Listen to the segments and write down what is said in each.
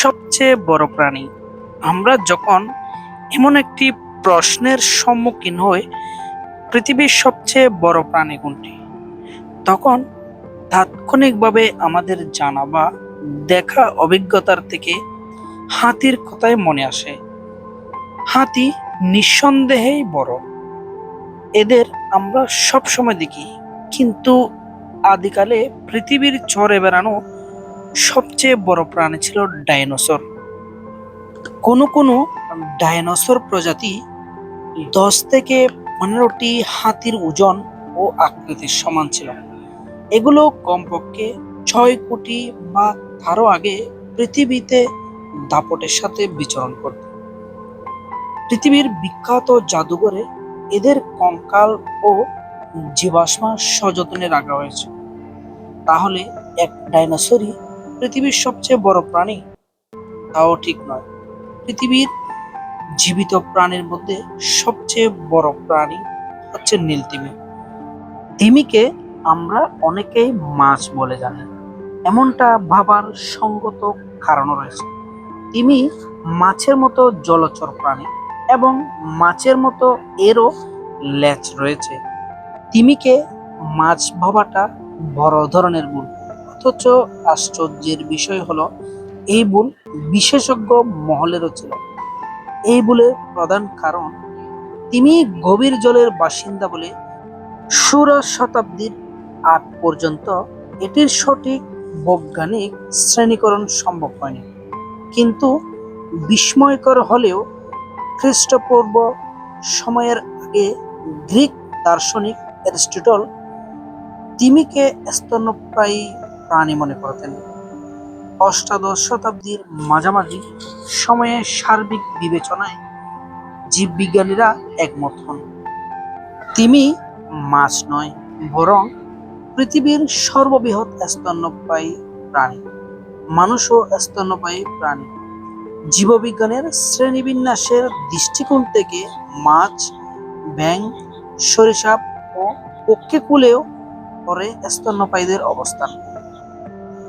সবচেয়ে বড় প্রাণী। আমরা যখন এমন একটি প্রশ্নের সম্মুখীন হই, পৃথিবীর সবচেয়ে বড় প্রাণী কোনটি? তখন তাৎক্ষণিকভাবে আমাদের জানা বা দেখা অভিজ্ঞতার থেকে হাতির কথাই মনে আসে। হাতি নিঃসন্দেহেই বড়। এদের আমরা সব সময় দেখি, কিন্তু আদিকালে পৃথিবীর চরে বেড়ানো সবচেয়ে বড় প্রাণী ছিল ডাইনোসর। কোনো কোনো ডাইনোসর প্রজাতি দশ থেকে পনেরোটি হাতির ওজন ও আকৃতির সমান ছিল। এগুলো কমপক্ষে ছয় কোটি বা তারও আগে পৃথিবীতে দাপটের সাথে বিচরণ করত। পৃথিবীর বিখ্যাত জাদুঘরে এদের কঙ্কাল ও জীবাশ্মা সযত্নে রাখা হয়েছে তাহলে এক ডাইনোসরই পৃথিবীর সবচেয়ে বড় প্রাণী? তাও ঠিক নয়। পৃথিবীর জীবিত প্রাণীর মধ্যে সবচেয়ে বড় প্রাণী হচ্ছে নীলতিমি। তিমিকে আমরা অনেকেই মাছ বলে জানি। এমনটা ভাবার সঙ্গত কারণও রয়েছে। তিমি মাছের মতো জলচর প্রাণী এবং মাছের মতো এরও ল্যাচ রয়েছে। তিমিকে মাছ ভাবাটা বড় ধরনের ভুল। অথচ আশ্চর্যের বিষয় হলো, এই ভুল বিশেষজ্ঞ মহলেরও ছিল। এই ভুলের প্রধান কারণ তিনি গভীর জলের বাসিন্দা বলে ষোড়শ শতাব্দীর আগ পর্যন্ত এটির সঠিক বৈজ্ঞানিক শ্রেণীকরণ সম্ভব হয়নি। কিন্তু বিস্ময়কর হলেও খ্রিস্টপূর্ব সময়ের আগে গ্রিক দার্শনিক অ্যারিস্টটল তিমিকে স্তন্যপ্রায়ী প্রাণী মনে করতেন। অষ্টাদশ শতাব্দীর মাঝামাঝি সময়ে সার্বিক বিবেচনায় জীববিজ্ঞানীরা একমত হন। তিমি মাছ নয়, বরং পৃথিবীর সর্ববৃহৎ স্তন্যপায়ী প্রাণী মানুষও স্তন্যপায়ী প্রাণী। জীববিজ্ঞানের শ্রেণীবিন্যাসের দৃষ্টিকোণ থেকে মাছ ব্যাং সরিষাপ ও পক্ষে কুলেও পরে স্তন্যপায়ীদের অবস্থান।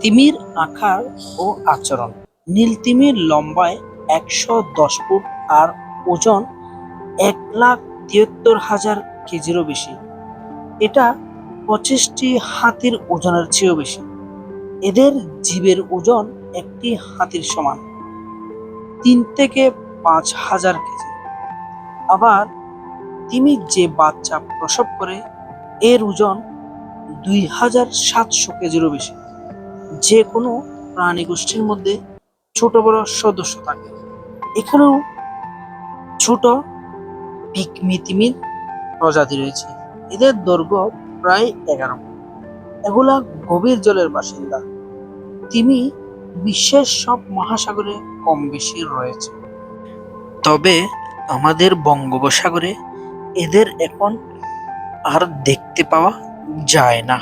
তিমির আকার ও আচরণ। নীল তিমির লম্বায় একশো দশ ফুট আর ওজন এক লাখ তিয়াত্তর হাজার কেজিরও বেশি। এটা পঁচিশটি হাতির ওজনের চেয়েও বেশি। এদের জীবের ওজন একটি হাতির সমান তিন থেকে পাঁচ হাজার কেজি। আবার তিমি যে বাচ্চা প্রসব করে, এর ওজন দুই হাজার সাতশো কেজিরও বেশি। যে কোনো প্রাণী গোষ্ঠীর মধ্যে ছোট বড় সদস্য থাকে। এখানেও ছোট পিকমিতিমির প্রজাতি রয়েছে। এদের দৈর্ঘ্য প্রায় এগারো এগুলা গভীর জলের বাসিন্দা। তিমি বিশ্বের সব মহাসাগরে কম বেশি রয়েছে। তবে আমাদের বঙ্গোপসাগরে এদের এখন আর দেখতে পাওয়া যায় না।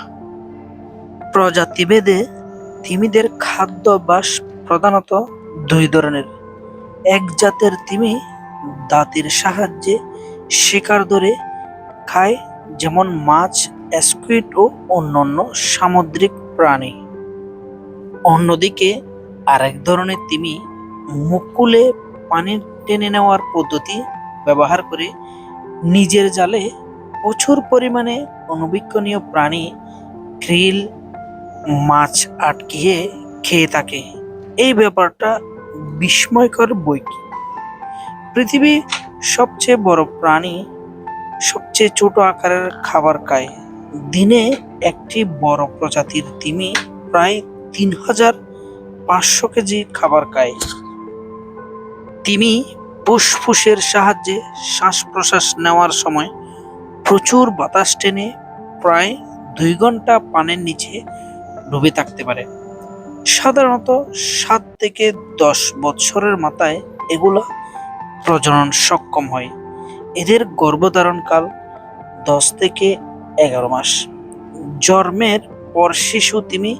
প্রজাতিভেদে তিমিদের খাদ্যাভ্যাস প্রধানত দুই ধরনের। এক জাতের তিমি দাঁতের সাহায্যে শিকার ধরে খায়, যেমন মাছ স্কুইড ও অন্যান্য সামুদ্রিক প্রাণী। অন্যদিকে আরেক ধরনের তিমি মুকুলে পানি টেনে নেওয়ার পদ্ধতি ব্যবহার করে নিজের জালে প্রচুর পরিমাণে অনুবীক্ষণীয় প্রাণী, ক্রিল মাছ আটকিয়ে খেয়ে থাকে। এই ব্যাপারটা বিস্ময়কর বই কি? পৃথিবী সবচেয়ে বড় প্রাণী, সবচেয়ে ছোট আকারের খাবার খায় দিনে একটি বড় প্রজাতির তিমি প্রায় তিন হাজার পাঁচশো কেজি খাবার খায় তিমি ফুসফুসের সাহায্যে শ্বাস প্রশ্বাস নেওয়ার সময় প্রচুর বাতাস টেনে প্রায় দুই ঘণ্টা পানের নিচে ডুবে থাকতে পারে। সাধারণত সাত থেকে দশ বছরের মাথায় এগুলো প্রজনন সক্ষম হয়। এদের গর্ভধারণকাল দশ থেকে এগারো মাস। জন্মের পর শিশু তিমি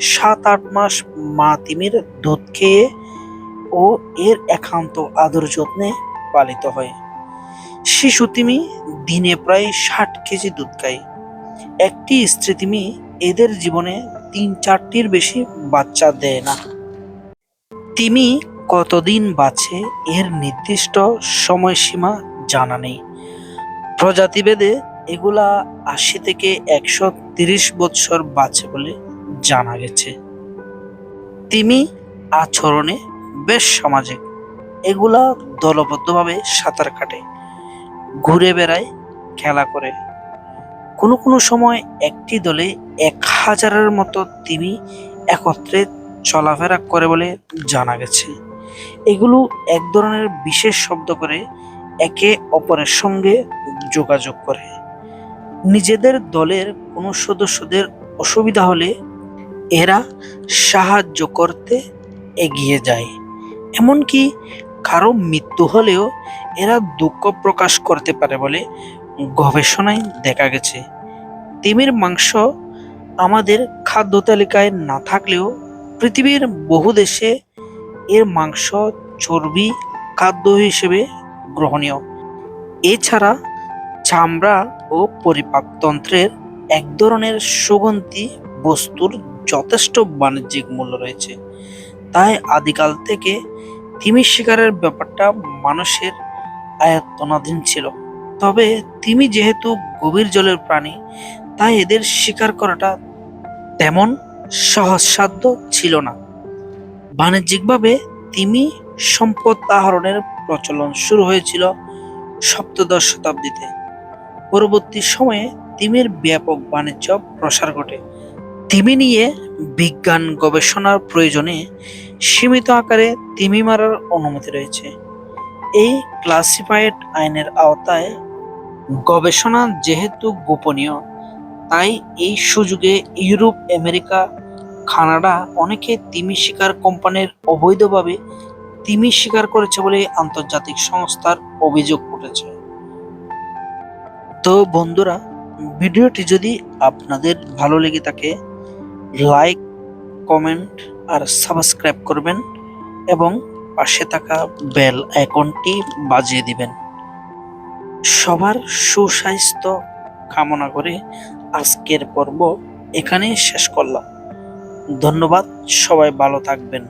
সাত আট মাস মা তিমির দুধ খেয়ে ও এর একান্ত আদর যত্নে পালিত হয়। শিশু তিমি দিনে প্রায় ষাট কেজি দুধ খায়। একটি স্ত্রী তিমি এদের জীবনে তিন চারটির বেশি বাচ্চা দেয় না। তিমি কতদিন বাঁচে এর নির্দিষ্ট সময়সীমা জানা নেই। প্রজাতিভেদে এগুলা আশি থেকে একশো তিরিশ বৎসর বাঁচে বলে জানা গেছে। তিমি আচরণে বেশ সামাজিক। এগুলা দলবদ্ধভাবে সাঁতার কাটে, ঘুরে বেড়ায়, খেলা করে। কোনো কোনো সময় একটি দলে এক হাজারের মতো তিমি একত্রে চলাফেরা করে বলে জানা গেছে। এগুলো এক ধরনের বিশেষ শব্দ করে একে অপরের সঙ্গে যোগাযোগ করে। নিজেদের দলের কোনো সদস্যদের অসুবিধা হলে এরা সাহায্য করতে এগিয়ে যায়। এমনকি কারও মৃত্যু হলেও এরা দুঃখ প্রকাশ করতে পারে বলে গবেষণায় দেখা গেছে। তিমির মাংস আমাদের খাদ্য তালিকায় না থাকলেও পৃথিবীর বহু দেশে এর মাংস, চর্বি, খাদ্য হিসেবে গ্রহণীয়। এছাড়া চামড়া ও পরিপাকতন্ত্রের এক ধরনের সুগন্ধি বস্তুর যথেষ্ট বাণিজ্যিক মূল্য রয়েছে। তাই আদিকাল থেকে তিমি শিকারের ব্যাপারটা মানুষের আয়ত্তনাধীন ছিল। তবে তিমি যেহেতু গভীর জলের প্রাণী, তাই এদের শিকার করাটা তেমন সহজসাধ্য ছিল না। বাণিজ্যিকভাবে তিমি সম্পদ আহরণের প্রচলন শুরু হয়েছিল সপ্তদশ শতাব্দীতে। পরবর্তী সময়ে তিমির ব্যাপক বাণিজ্য প্রসার ঘটে। তিমি নিয়ে বিজ্ঞান গবেষণার প্রয়োজনে সীমিত আকারে তিমি মারার অনুমতি রয়েছে। এই ক্লাসিফাইড আইনের আওতায় গবেষণা যেহেতু গোপনীয়, তাই এই সুযোগে ইউরোপ, আমেরিকা, কানাডা অনেকে তিমি শিকার কোম্পানির অবৈধভাবে তিমি শিকার করেছে বলে আন্তর্জাতিক সংস্থার অভিযোগ উঠেছে। তো বন্ধুরা, ভিডিওটি যদি আপনাদের ভালো লেগে থাকে, লাইক, কমেন্ট আর সাবস্ক্রাইব করবেন এবং পাশে থাকা বেল আইকনটি বাজিয়ে দিবেন। সবার সুস্বাস্থ্য কামনা করে আজকের পর্ব এখানেই শেষ করলাম। ধন্যবাদ সবাই ভালো থাকবেন।